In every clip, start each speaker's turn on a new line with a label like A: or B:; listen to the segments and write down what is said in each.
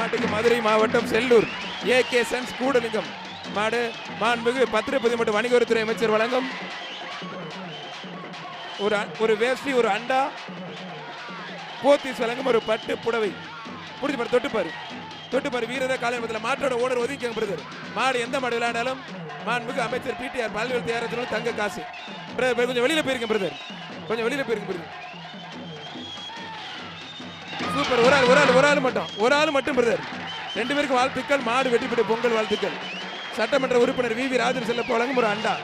A: மாட்டுக்கு மதுரை மாவட்டம் Sellur. A K sons Koodalingam. மாடு மாண்புகு பத்திரப்பதி மற்றும் வணிகத்துறை அமைச்சர் வழங்கும். ஒரு அ- ஒரு வேஷ்டி ஒரு அண்டா போத்தீஸ் வழங்கும் ஒரு பட்டு புடவை. புடிச்சு பாரு தொட்டு பாரு. தொட்டு பாரு வீரர மாட்டோட ஓனர் ஒதுக்கி பிரதர் மாடு எந்த மாடு விளையாண்டாலும் மாண்புக்கு அமைச்சர் பிடிஆர் பல்வேறு தயாரிச்சு தங்க காசு. பிரதர் கொஞ்சம் வெளியில் போயிருக்கேன் பிரதர். கொஞ்சம் வெளியில் போயிருக்கேன் பிரதர். சூப்பர். ஒரு ஆள் ஒரு ஆள் ஒரு ஆள் மட்டும். ஒரு ஆள் மட்டும் பிரதர் ரெண்டு பேருக்கும் வாழ்த்துக்கள் மாடு பெற்ற பொங்கல் வாழ்த்துக்கள். சட்டமன்ற உறுப்பினர் வி வி ராஜன் செல்லப்ப வழங்கும் ஒரு அண்டா.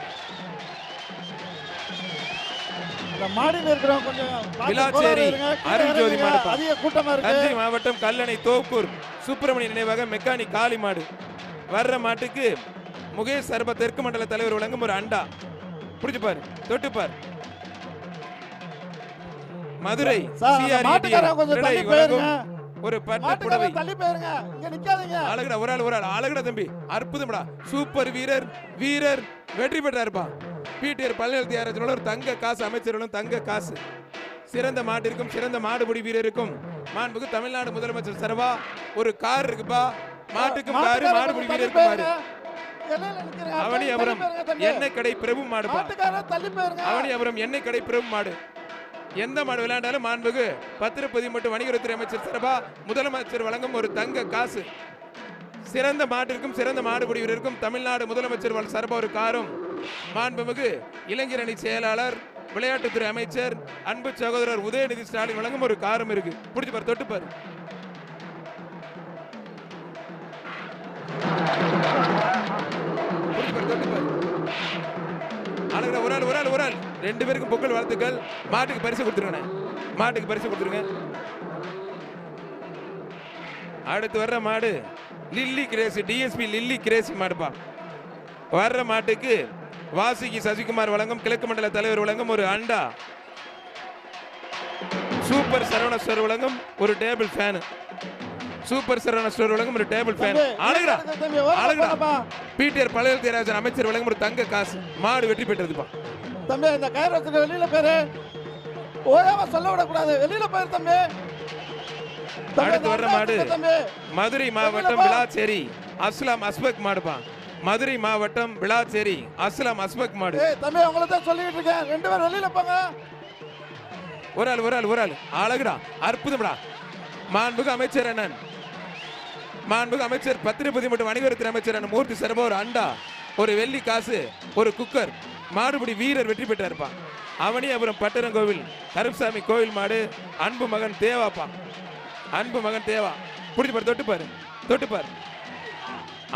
A: தஞ்சை மாவட்டம் கல்லணை தோப்பூர் சுப்பிரமணிய நினைவாக மெக்கானிக் காளி மாடு. வர்ற மாட்டுக்கு முகேஷ் சர்ப தெற்கு மண்டல தலைவர் வழங்கும் ஒரு அண்டா. பிடிச்சு பாரு
B: போயிருங்க.
A: ஒரு பட்டு புடவை.
B: மாட்டுக்காரர் தள்ளி போயிருங்க. இங்க நிக்காதீங்க.
A: அழகுடா ஒரு ஆள் ஒரு ஆள். அழகுடா தம்பி. அற்புதம்டா. சூப்பர் வீரர் வீரர். வெற்றி பெற்றாருப்பா. பிடிஆர் தியாரத்தினோட ஒரு தங்க காசு அமைச்சர்களும் தங்க காசு. சிறந்த மாட்டிற்கும் சிறந்த மாடுபிடி வீரருக்கும் மாண்புக்கு தமிழ்நாடு முதலமைச்சர் சரவா ஒரு கார் இருக்குப்பா. மாட்டுக்கும் காரு மாடுபிடி வீரருக்கும். மாடு.
B: நிக்கிறீங்க.
A: அவனி
B: தம்பி.
A: எண்ணெய் கடை பிரபு
B: போயிருங்க.
A: அவனி அபுரம் எண்ணெய் கடை பிரபு மாடு. எந்த மாடு விளையாண்டாலும் மாண்புகு. பத்திரப்பதி மற்றும் வணிகத்துறை அமைச்சர் சரபா முதலமைச்சர் வழங்கும் ஒரு தங்க காசு. சிறந்த மாட்டிற்கும் சிறந்த மாடுபிடி வீரருக்கும் தமிழ்நாடு முதலமைச்சர் வழ- ஒரு காரும். மாண்புமிகு இளைஞர் அணி செயலாளர் விளையாட்டுத்துறை அமைச்சர் அன்பு சகோதரர் உதயநிதி ஸ்டாலின் வழங்கும் ஒரு காரும் இருக்கு. பிடிச்சி பாரு தொட்டுப்பார் பாரு. அழகுடா ஒரு ஆள் ஒரு ஆள் ஒரு ஆள். ரெண்டு பேருக்கும் பொங்கல் வாழ்த்துக்கள். மாட்டுக்கு பரிசு கொடுத்துருங்க மாட்டுக்கு பரிசு கொடுத்துருங்க. அடுத்து வர்ற மாடு Lily Grace DSP Lily Grace மாடுப்பா. வர்ற மாட்டுக்கு வாசுகி சசிகுமார் வழங்கும் கிழக்கு மண்டல தலைவர் வழங்கும் ஒரு அண்டா. சூப்பர் சரவண ஸ்டோர் வழங்கும் ஒரு table fan. Super Saravana store வழங்கும் ஒரு டேபிள் ஃபேன். அழகுடா அழகுடா. பிடிஆர் பழைய தேராஜன் அமைச்சர் வழங்கும் ஒரு தங்க காசு. மாடு வெற்றி பெற்றதுப்பா.
B: தம்பி இந்த வச்சுட்டு வெளியில போயிரு ஓயாம சொல்ல விடக்கூடாது. வெளியில போயிரு தம்பி.
A: அடுத்து வர்ற மாடு மதுரை மாவட்டம். விளாச்சேரி. அஸ்லாம் அஸ்பக் மாடுப்பா. மதுரை மாவட்டம் விளாச்சேரி. அஸ்லாம் அஸ்பக் மாடு.
B: தம்பி உங்களை தான் சொல்லிட்டு இருக்கேன். ரெண்டு பேரும் வெளியில போங்க.
A: ஒரு ஆள் ஒரு ஆள் ஒரு ஆள். அழகுடா அற்புதம்டா. மாண்புகு அமைச்சர் அண்ணன். மாண்புகு அமைச்சர் பத்திரப்பதி மற்றும் வணிகத்துறை அமைச்சர் மூர்த்தி சரபா ஒரு அண்டா ஒரு வெள்ளி காசு ஒரு குக்கர் மாடுபிடி வீரர் வெற்றி பெற்றாருப்பா. அவனி அப்புறம் பட்டரங்கோவில் கருப்சாமி கோவில் மாடு அன்பு மகன் தேவாப்பா. அன்பு மகன் தேவா. பிடிச்சி பாரு தொட்டு பாரு தொட்டு பாரு.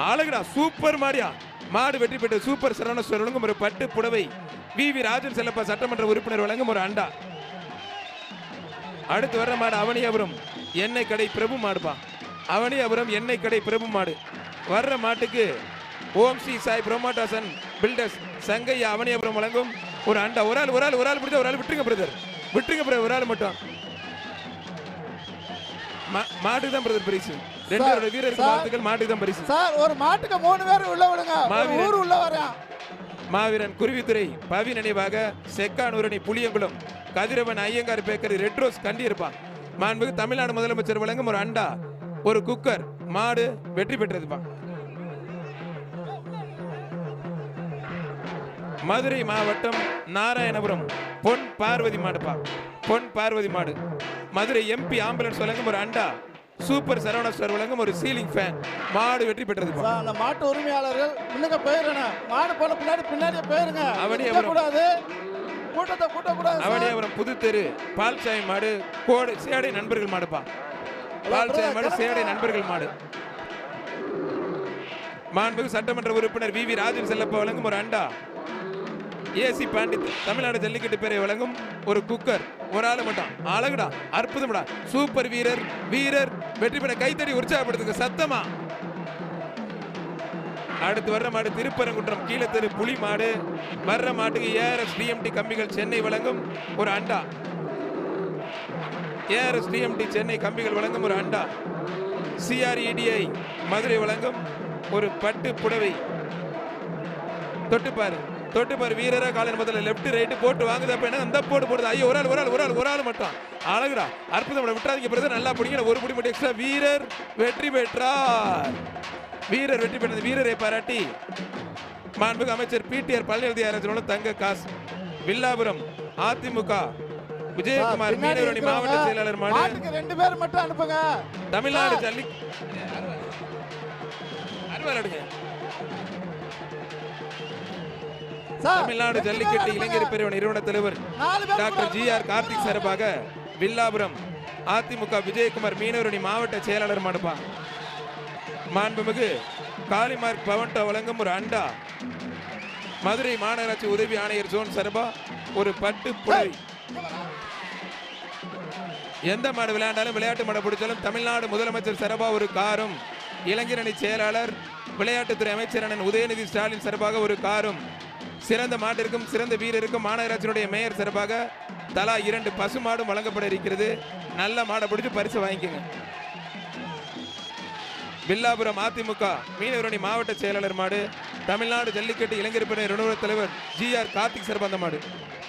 A: அழகுடா சூப்பர் மாடியா. மாடு வெற்றி பெற்ற சூப்பர் சரவணஸ்வர் வழங்கும் ஒரு பட்டு புடவை வி. வி. ராஜன் செல்லப்பா சட்டமன்ற உறுப்பினர் வழங்கும் ஒரு அண்டா. அடுத்து வர்ற மாடு அவனியாபுரம் எண்ணெய் கடை பிரபு மாடுப்பான் அவனியாபுரம் எண்ணெய் கடை பிரபு மாடு. வர்ற மாட்டுக்கு ஓம் ஸ்ரீ சாய் புரோமாட்டாசன் பில்டர்ஸ் சங்கையா அவனியாபுரம் வழங்கும். ஒரு அண்டா ஒரு ஆள் ஒரு ஆள் ஒரு ஆள் பிடிச்சா ஒரு ஆள் விட்டுருங்க பிரதர் விட்டுருங்க பிரதர் ஒரு ஆள் மட்டும். மாட்டுக்கு தான் பிரதர் பரிசு. ரெண்டு வீரருக்கு. வாழ்த்துக்கள் மாட்டுக்கு தான் பரிசு.
B: சார் ஒரு மாட்டுக்கு மூணு பேர் உள்ள விடுங்க. ஊர் உள்ள வரேன்.
A: மாவீரன் குருவித்துறை பவி நினைவாக Sekkanurani Puliyankulam Kathiravan Iyengar bakery red rose கண்டியிருப்பான். மாண்புக்கு தமிழ்நாடு முதலமைச்சர் வழங்கும் ஒரு அண்டா. ஒரு குக்கர் மாடு வெற்றி பெற்றதுப்பா மதுரை மாவட்டம் நாராயணபுரம் பொன் பார்வதி மாடுப்பா பொன் பார்வதி மாடு. மதுரை எம்பி ஆம்புலன்ஸ் வழங்கும் ஒரு அண்டா சூப்பர் சரவண ஸ்டோர் வழங்கும் ஒரு சீலிங் ஃபேன் மாடு வெற்றி பெற்றதுப்பா
B: சார், அந்த மாட்டு உரிமையாளர்கள் முன்னுக்கு போயிடணும் மாடு போன பின்னாடி பின்னாடியே போயிருங்க.
A: அவனே
B: கூடாது. கூட்டத்தை கூட்டக்கூடாது சார்.
A: அவனியாபுரம் புதுத்தெரு பால்சாய் மாடு கோடு சேடை நண்பர்கள் மாடுப்பா பால்சாய் மாடு சேடை நண்பர்கள் மாடு. மாண்புக்கு சட்டமன்ற உறுப்பினர் வி வி ராஜன் செல்லப்பா வழங்கும் ஒரு அண்டா. ஏசி பாண்டித் தமிழ்நாடு ஜல்லிக்கட்டு பேரை வழங்கும் ஒரு குக்கர். ஒரு ஆளு மட்டும். அழகுடா அற்புதம்டா. சூப்பர் வீரர் வீரர் வெற்றி பெற கைத்தடி உற்சாகப்படுத்துங்க சத்தமா. அடுத்து வர்ற மாடு திருப்பரங்குன்றம் கீழத்தெரு புலி மாடு. வர்ற மாட்டுக்கு ஏஆர்எஸ் டிஎம்டி கம்பிகள் சென்னை வழங்கும் ஒரு அண்டா. ஏஆர்எஸ் டிஎம்டி சென்னை கம்பிகள் வழங்கும் ஒரு அண்டா. சிஆர்இடிஐ மதுரை வழங்கும் ஒரு பட்டு புடவை. தொட்டுப்பாரு. தொட்டுப்பாரு வீரரா காலின் முதல்ல லெஃப்ட் ரைட்டு போட்டு வாங்குது. அப்ப என்ன? அந்த போட்டு போடுது. ஐயோ ஒரு ஆள் ஒரு ஆள் ஒரு ஆள் ஒரு ஆள் மட்டும். அழகுடா. அற்புதம் விட்டாதீங்க பிறகு நல்லா பிடிங்க ஒரு புடி மட்டும் எக்ஸ்ட்ரா வீரர் வெற்றி பெற்றார். வீரர் வெற்றி பெற்றது வீரரை பாராட்டி. மாண்புமிகு அமைச்சர் பிடிஆர் பழனிவேல் அரசோட தங்க காசு. வில்லாபுரம் அதிமுக. விஜயகுமார் மீனவரணி மாவட்ட செயலாளர் மாடு.
B: மாட்டுக்கு ரெண்டு பேர் மட்டும் அனுப்புங்க.
A: தமிழ்நாடு ஜல்லி தமிழ்நாடு ஜல்லிக்கட்டு. இளைஞர் பிரிவு நிறுவன தலைவர் டாக்டர்
B: கூட
A: ஜி ஆர் கார்த்திக் சார்பாக வில்லாபுரம் அதிமுக விஜயகுமார் மீனவரணி மாவட்ட செயலாளர் மனுப்பா மாண்புமிகு காளிமார்க் பவன்டா வழங்கும் ஒரு அண்டா. மதுரை மாநகராட்சி உதவி ஆணையர் ஜோன் சார்பா ஒரு பட்டு புடவை எந்த மாடு விளையாண்டாலும் விளையாட்டு மாடு பிடிச்சாலும் தமிழ்நாடு முதலமைச்சர் சார்பா ஒரு காரும் இளைஞரணி செயலாளர் விளையாட்டுத்துறை அமைச்சர் அண்ணன் உதயநிதி ஸ்டாலின் சார்பாக ஒரு காரும். சிறந்த மாட்டிற்கும் சிறந்த வீரருக்கும் மாநகராட்சியினுடைய மேயர் சார்பாக தலா இரண்டு பசு மாடும் வழங்கப்பட இருக்கிறது. நல்ல மாடை பிடிச்சி பரிசு வாங்கிக்கோங்க. வில்லாபுரம் அதிமுக மீனவரணி மாவட்ட செயலாளர் மாடு. தமிழ்நாடு ஜல்லிக்கட்டு இளைஞர் பிரிவு நிறுவன தலைவர் ஜி ஆர் கார்த்திக் சரபந்த அந்த மாடு.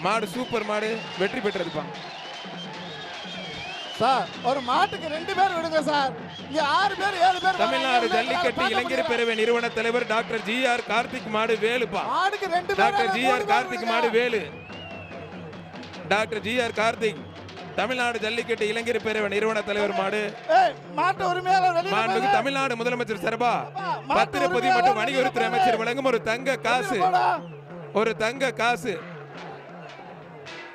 A: மாடு சூப்பர் மாடு வெற்றி பெற்றிருப்பான்
B: சார் ஒரு மாட்டுக்கு ரெண்டு பேர் விடுங்க சார் இங்க ஆறு பேர் ஏழு பேர்
A: தமிழ்நாடு. ஜல்லிக்கட்டு இளைஞர். பேரவை நிறுவன தலைவர் டாக்டர் ஜி ஆர் கார்த்திக் மாடு வேலுப்பா
B: மாடுக்கு ரெண்டு பேர்
A: டாக்டர் ஜி ஆர் கார்த்திக். மாடு Velu doctor G R Karthik Tamil Nadu jallikattu இளைஞர் பேரவை நிறுவன தலைவர் மாடு
B: போங்க.
A: தமிழ்நாடு முதலமைச்சர் சார்பா
B: உரிமையாளர்
A: மற்றும் வணிகவரித்துறை
B: வெளியில
A: அமைச்சர். வழங்கும் ஒரு தங்க காசு. ஒரு தங்க காசு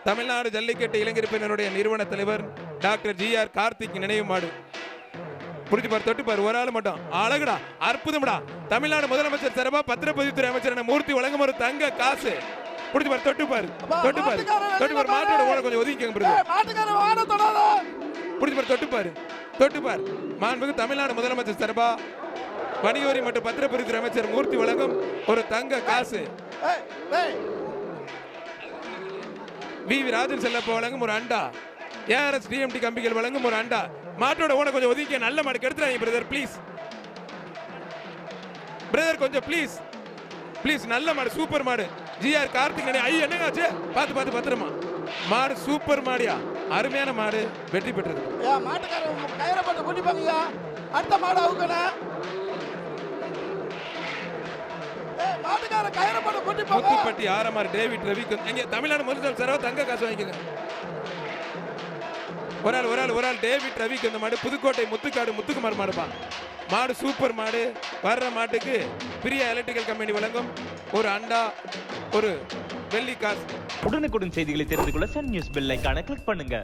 A: தமிழ்நாடு ஜல்லிக்கட்டு இளைஞர் பிரிவினருடைய நிறுவன தலைவர் டாக்டர் ஜி ஆர் கார்த்திக் நினைவு மாடு. புடிச்சு பாரு தொட்டு பாரு ஒரு ஆள் மட்டும். அழகுடா அற்புதம்டா. தமிழ்நாடு முதலமைச்சர் சார்பா பத்திரப்பதிவுத்துறை அமைச்சர் மூர்த்தி வழங்கும் ஒரு தங்க காசு. புடிச்சு பாரு தொட்டு பாரு. தொட்டு பாரு. தொட்டு பாரு மாட்டோட. ஓட கொஞ்சம் ஒதுக்கிங்க புடிச்சு பாரு தொட்டு பாரு. தொட்டு பாரு. மாண்புமிகு தமிழ்நாடு முதலமைச்சர் சார்பா வணிக வரி மற்றும் பத்திரப்பதிவுத்துறை அமைச்சர் மூர்த்தி வழங்கும் ஒரு தங்க காசு. வி. ராஜன் செல்லப்ப வழங்கும் ஒரு அண்டா. ஏஆர்எஸ் டிஎம்டி கம்பிகள் வழங்கும் ஒரு அண்டா. மாட்டோட ஓட கொஞ்சம் ஒதுக்கி நல்ல மாடு கெடுத்துறாங்க பிரதர் ப்ளீஸ் பிரதர் கொஞ்சம் ப்ளீஸ் ப்ளீஸ் நல்ல மாடு சூப்பர் மாடு. ஜிஆர் கார்த்திக் ஐயோ என்னங்க ஆச்சு? பார்த்து பார்த்து பத்திரமா. மாடு சூப்பர் மாடியா? அருமையான மாடு வெற்றி பெற்றது.
B: கயிறை போட்டு கூட்டிப்பாங்கய்யா அடுத்த மாடு கூட்டிப்பாங்க
A: முத்துப்பட்டி ஆரமார் டேவிட் ரவி தமிழ்நாடு முதல் சரவ தங்க காசு வாங்கிக்கோங்க. ஒரு ஆள் ஒரு ஆள் ஒரு ஆள். டேவிட் ரவிக்கு இந்த மாடு புதுக்கோட்டை முத்துக்காடு முத்துக்குமார் மாடுப்பான் மாடு சூப்பர் மாடு. வர்ற மாட்டுக்கு பிரியா எலக்ட்ரிக்கல் கம்பெனி வழங்கும் ஒரு அண்டா ஒரு வெள்ளி காசு.
C: உடனுக்குடன் செய்திகளை தெரிந்து கொள்ள Sun News bell icon click பண்ணுங்க.